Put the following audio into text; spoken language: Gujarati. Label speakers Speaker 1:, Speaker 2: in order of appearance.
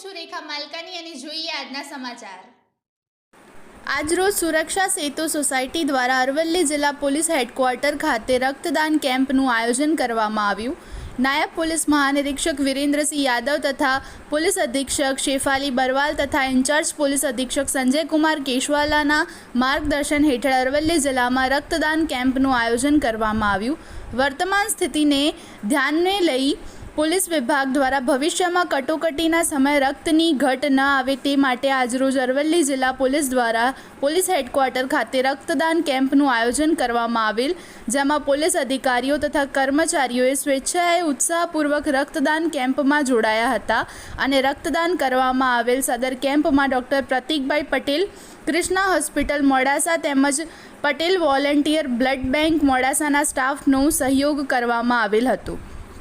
Speaker 1: સુરેખા માલકાની અને જોઈએ આજના સમાચાર.
Speaker 2: આજરોજ સુરક્ષા સેતુ સોસાયટી દ્વારા અરવલ્લી જિલ્લા પોલીસ હેડક્વાર્ટર ખાતે રક્તદાન કેમ્પનું આયોજન કરવામાં આવ્યું. નાયબ પોલીસ મહાનિરીક્ષક વિરેન્દ્રસિંહ યાદવ તથા પોલીસ અધિક્ષક શેફાલી બરવાલ તથા ઇન્ચાર્જ પોલીસ અધિક્ષક સંજયકુમાર કેશવાલાના માર્ગદર્શન હેઠળ અરવલ્લી જિલ્લામાં રક્તદાન કેમ્પનું આયોજન કરવામાં આવ્યું. વર્તમાન સ્થિતિને ધ્યાને લઈ પોલીસ વિભાગ દ્વારા ભવિષ્યમાં કટોકટીના સમયે રક્તની ઘટ ન આવે તે માટે આજરોજ અરવલ્લી જિલ્લા પોલીસ દ્વારા પોલીસ હેડક્વાર્ટર ખાતે રક્તદાન કેમ્પનું આયોજન કરવામાં આવેલ, જેમાં પોલીસ અધિકારીઓ તથા કર્મચારીઓએ સ્વેચ્છાએ ઉત્સાહપૂર્વક રક્તદાન કેમ્પમાં જોડાયા હતા અને રક્તદાન કરવામાં આવેલ સદર કેમ્પમાં ડૉક્ટર પ્રતિકભાઈ પટેલ, કૃષ્ણા હોસ્પિટલ મોડાસા તેમજ પટેલ વોલેન્ટિયર બ્લડ બેંક મોડાસાના સ્ટાફનો સહયોગ કરવામાં આવેલ હતું.